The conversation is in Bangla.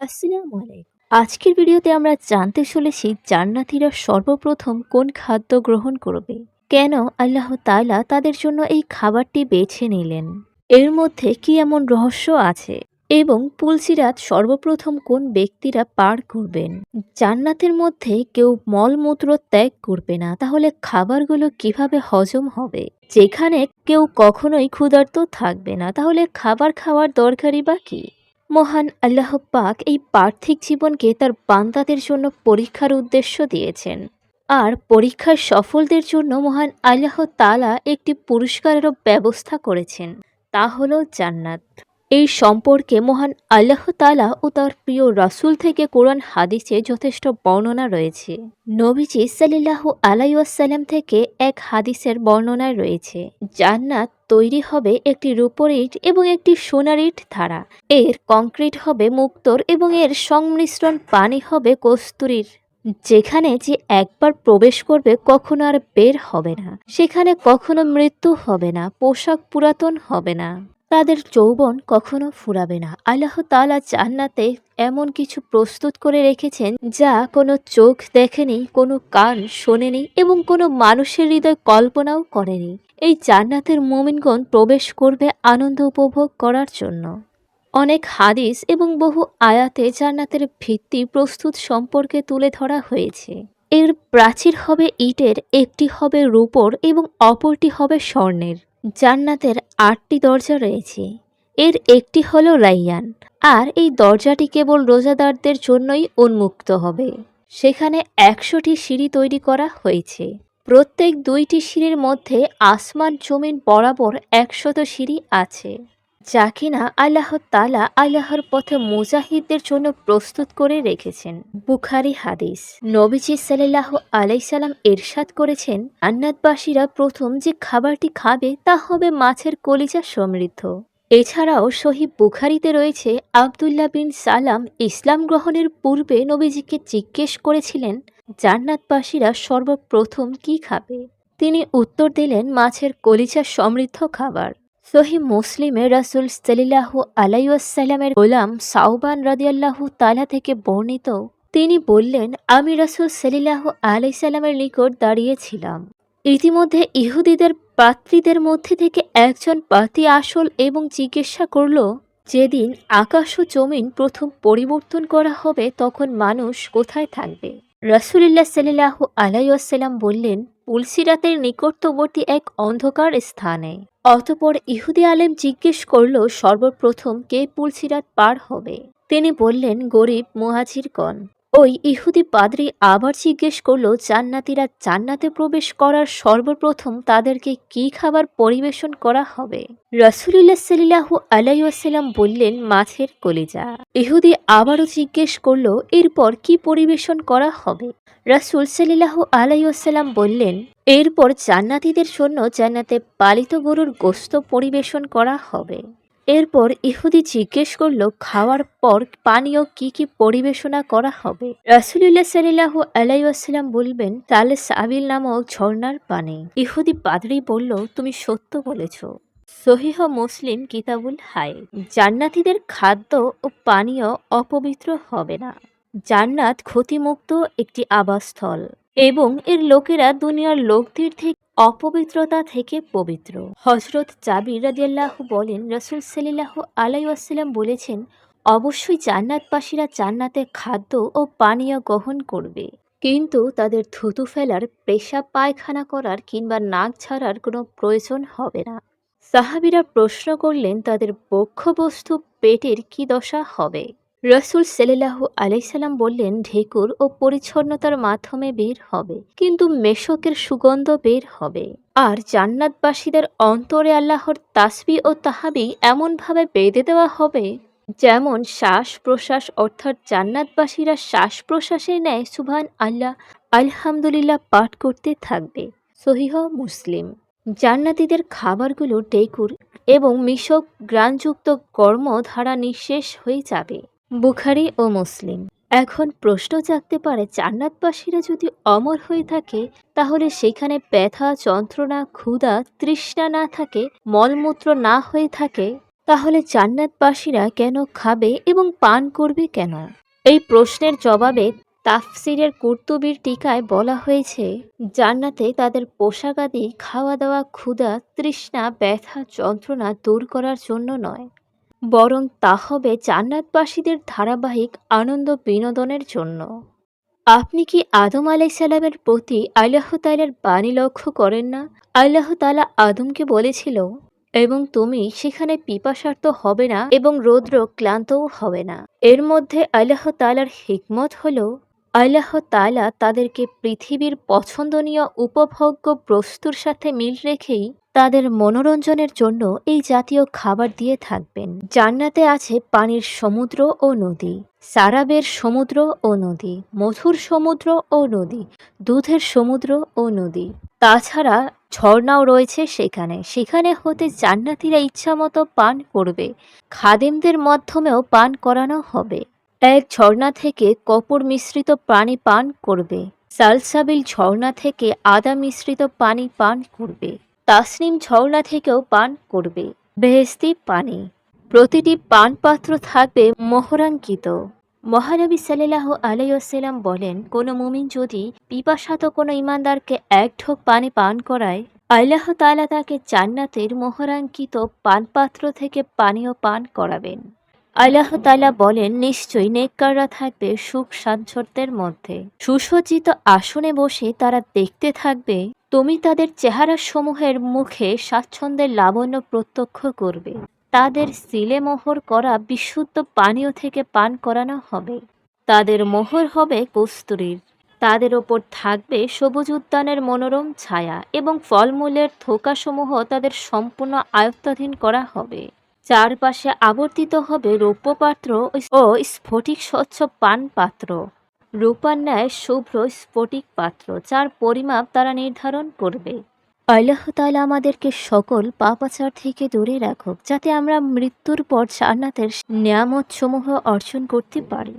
আসসালামু আলাইকুম। আজকের ভিডিওতে আমরা জানতে চলেছি জান্নাতীরা সর্বপ্রথম কোন খাদ্য গ্রহণ করবে। কেন আল্লাহ তাআলা তাদের জন্য এই খাবারটি বেছে নিলেন? এর মধ্যে কি এমন রহস্য আছে? এবং পুলসিরাত সর্বপ্রথম কোন ব্যক্তিরা পার করবেন? জান্নাতের মধ্যে কেউ মলমূত্র ত্যাগ করবে না, তাহলে খাবারগুলো কীভাবে হজম হবে? যেখানে কেউ কখনোই ক্ষুধার্ত থাকবে না, তাহলে খাবার খাওয়ার দরকারই বা কি? মহান আল্লাহ পাক এই পার্থিক জীবনকে তার বান্দাদের জন্য পরীক্ষার উদ্দেশ্য দিয়েছেন। আর পরীক্ষার সফলদের জন্য মহান আল্লাহ তালা একটি পুরস্কারেরও ব্যবস্থা করেছেন, তা হল জান্নাত। এই সম্পর্কে মহান আল্লাহ তালা ও তার প্রিয় রাসূল থেকে কোরআন হাদিসে যথেষ্ট বর্ণনা রয়েছে। নবীজি সাল্লাহ আলাইসাল্লাম থেকে এক হাদিসের বর্ণনায় রয়েছে। জান্নাত তৈরি হবে একটি রূপর ইট এবং একটি সোনার ইট ধারা। এর কংক্রিট হবে মুক্তর এবং এর সংমিশ্রণ পানি হবে কস্তুরীর। যেখানে যে একবার প্রবেশ করবে কখনো আর বের হবে না। সেখানে কখনো মৃত্যু হবে না, পোশাক পুরাতন হবে না। তাদের যৌবন কখনো ফুরাবে না। আল্লাহ তাআলা জান্নাতে এমন কিছু প্রস্তুত করে রেখেছেন যা কোনো চোখ দেখেনি, কোনো কান শোনেনি এবং কোনো মানুষের হৃদয় কল্পনাও করেনি। এই জান্নাতের মোমিনগণ প্রবেশ করবে আনন্দ উপভোগ করার জন্য। অনেক হাদিস এবং বহু আয়াতে জান্নাতের ভিত্তি প্রস্তুত সম্পর্কে তুলে ধরা হয়েছে। এর প্রাচীর হবে ইটের, একটি হবে রূপর এবং অপরটি হবে স্বর্ণের। জান্নাতের আটটি দরজা রয়েছে। এর একটি হল রাইয়ান। আর এই দরজাটি কেবল রোজাদারদের জন্যই উন্মুক্ত হবে। সেখানে একশোটি সিঁড়ি তৈরি করা হয়েছে। প্রত্যেক দুইটি সিঁড়ির মধ্যে আসমান জমিন বরাবর একশত সিঁড়ি আছে। যা কিনা আল্লাহ তালা আল্লাহর পথে মুজাহিদদের জন্য প্রস্তুত করে রেখেছেন। বুখারি হাদিস। নবীজি সাল্লাহ আলাইসাল্লাম এরশাদ করেছেন, আন্নাতবাসীরা প্রথম যে খাবারটি খাবে তা হবে মাছের কলিজা সমৃদ্ধ। এছাড়াও শহীদ বুখারিতে রয়েছে, আবদুল্লাহ বিন সালাম ইসলাম গ্রহণের পূর্বে নবীজিকে জিজ্ঞেস করেছিলেন, জান্নাতবাসীরা সর্বপ্রথম কি খাবে? তিনি উত্তর দিলেন, মাছের কলিজা সমৃদ্ধ খাবার। সহি মুসলিমে রাসুল সাল্লাহ আলাইসাল্লামের গোলাম সাউবান রাদিয়াল্লাহু তালা থেকে বর্ণিত, তিনি বললেন, আমি রাসুল সাল্লাহ আলাইসাল্লামের নিকট দাঁড়িয়েছিলাম। ইতিমধ্যে ইহুদিদের পাত্রীদের মধ্যে থেকে একজন পাতি আসল এবং জিজ্ঞাসা করল, যেদিন আকাশ ও জমিন প্রথম পরিবর্তন করা হবে, তখন মানুষ কোথায় থাকবে? রাসুলিল্লাহ সাল্লাহ আলাইসাল্লাম বললেন পুলসিরাতের নিকটবর্তী এক অন্ধকার স্থানে। অতপর ইহুদি আলেম জিজ্ঞেস করল, সর্বপ্রথম কে পুলসিরাত পার হবে? তিনি বললেন, গরিব মুহাজিরগণ। ওই ইহুদি পাদ্রি আবার জিজ্ঞেস করল, জান্নাতিরা জান্নাতে প্রবেশ করার সর্বপ্রথম তাদেরকে কি খাবার পরিবেশন করা হবে? রসুলিল্লাহ সাল্লাহু আলাইসাল্লাম বললেন, মাছের কলিজা। ইহুদি আবারও জিজ্ঞেস করল, এরপর কি পরিবেশন করা হবে? রাসুল সাল্লাহ আলাইসাল্লাম বললেন, এরপর জান্নাতিদের জন্য জান্নাতে পালিত গরুর গোস্ত পরিবেশন করা হবে। এরপর ইহুদি জিজ্ঞেস করল, খাওয়ার পর পানীয় কি কি পরিবেশনা করা হবে? রাসুলুল্লাহ সাল্লাহ আলাইসাল্লাম বলবেন, তালে সাবিল নামক ঝর্ণার পানি। ইহুদি পাদরি বলল, তুমি সত্য বলেছ। সহিহ মুসলিম কিতাবুল হাই। জান্নাতিদের খাদ্য ও পানীয় অপবিত্র হবে না। জান্নাত ক্ষতিমুক্ত একটি আবাসস্থল এবং এর লোকেরা দুনিয়ার লোকদের থেকে অপবিত্রতা থেকে পবিত্র। হজরত জাবির রাদিয়াল্লাহ বলেন, রসুল সাল্লাহ আলাইসাল্লাম বলেছেন, অবশ্যই জান্নাতবাসীরা জান্নাতে খাদ্য ও পানীয় গ্রহণ করবে। কিন্তু তাদের থুতু ফেলার পেশা পায়খানা করার কিংবা নাক ছাড়ার কোনো প্রয়োজন হবে না। সাহাবিরা প্রশ্ন করলেন, তাদের বক্ষবস্তু পেটের কি দশা হবে? রসুল সেলেলাহ আলাইসাল্লাম বললেন, ঢেকুর ও পরিচ্ছন্নতার মাধ্যমে বের হবে, কিন্তু মেশকের সুগন্ধ বের হবে। আর জান্নাতবাসীদের অন্তরে আল্লাহর তাসবি ও তাহাবি এমনভাবে বেঁধে দেওয়া হবে, যেমন শ্বাস প্রশ্বাস অর্থাৎ জান্নাতবাসীরা শ্বাস প্রশ্বাসের ন্যায় সুভান আল্লাহ, আলহামদুলিল্লাহ পাঠ করতে থাকবে। সহিহ মুসলিম। জান্নাতিদের খাবারগুলো টেকুর এবং মিশক গ্রানযুক্ত কর্ম ধারা নিঃশেষ হয়ে যাবে। বুখারি ও মুসলিম। এখন প্রশ্ন জাগতে পারে, জান্নাতবাসীরা যদি অমর হয়ে থাকে, তাহলে সেখানে ব্যথা, যন্ত্রণা, ক্ষুধা, তৃষ্ণা না থাকে, মলমূত্র না হয়ে থাকে, তাহলে জান্নাতবাসীরা কেন খাবে এবং পান করবে কেন? এই প্রশ্নের জবাবে তাফসিরের কুর্তুবির টিকায় বলা হয়েছে, জান্নাতে তাদের পোশাকাদি খাওয়া দাওয়া ক্ষুধা, তৃষ্ণা, ব্যথা, যন্ত্রণা দূর করার জন্য নয়। বরং তা হবে জান্নাতবাসীদের ধারাবাহিক আনন্দ বিনোদনের জন্য। আপনি কি আদম আলাইসাল্লামের প্রতি আল্লাহ তালার বাণী লক্ষ্য করেন না? আল্লাহ তালা আদমকে বলেছিল, এবং তুমি সেখানে পিপাসার্থ হবে না এবং রৌদ্র ক্লান্তও হবে না। এর মধ্যে আল্লাহ তালার হিকমত হল, আল্লাহ তালা তাদেরকে পৃথিবীর পছন্দনীয় উপভোগ্য বস্তুর সাথে মিল রেখেই তাদের মনোরঞ্জনের জন্য এই জাতীয় খাবার দিয়ে থাকবেন। জান্নাতে আছে পানির সমুদ্র ও নদী, সারাবের সমুদ্র ও নদী, মধুর সমুদ্র ও নদী, দুধের সমুদ্র ও নদী। তাছাড়া ঝর্ণাও রয়েছে সেখানে। সেখানে হতে জান্নাতিরা ইচ্ছামতো পান করবে। খাদেমদের মাধ্যমেও পান করানো হবে। এক ঝর্ণা থেকে কপর মিশ্রিত পানি পান করবে। সালসাবিল ঝর্ণা থেকে আদা মিশ্রিত পানি পান করবে। তাসনিম ঝর্ণা থেকেও পান করবে। বেহেস্তি পানি। প্রতিটি পানপাত্র থাকবে মহরাঙ্কিত মহানবী সাল্লাহ আলাইসাল্লাম বলেন, কোনো মুমিন যদি পিপাসাত কোনো ইমানদারকে এক ঢোক পানি পান করায়, আল্লাহ তালা তাকে জান্নাতের মোহরাঙ্কিত পানপাত্র থেকে পানীয় পান করাবেন। আল্লাহ তালা বলেন, নিশ্চয়ই নেককাররা থাকবে সুখ সাচ্ছন্দ্যের মধ্যে। সুসজ্জিত আসনে বসে তারা দেখতে থাকবে, তুমি তাদের চেহারা সমূহের মুখে স্বাচ্ছন্দ্যের লাবণ্য প্রত্যক্ষ করবে। তাদের সিলে মোহর করা বিশুদ্ধ পানীয় থেকে পান করানো হবে। তাদের মোহর হবে কস্তুরীর। তাদের ওপর থাকবে সবুজ উদ্যানের মনোরম ছায়া এবং ফলমূলের থোকাসমূহ তাদের সম্পূর্ণ আয়ত্তাধীন করা হবে। চারপাশে আবর্তিত হবে রৌপ্যপাত্র ও স্ফটিক স্বচ্ছ পান পাত্র রূপার ন্যায় শুভ্র স্ফটিক পাত্র, যার পরিমাপ তারা নির্ধারণ করবে। আল্লাহ তালা আমাদেরকে সকল পাপাচার থেকে দূরে রাখুক, যাতে আমরা মৃত্যুর পর জান্নাতের নিয়ামত সমূহ অর্জন করতে পারি।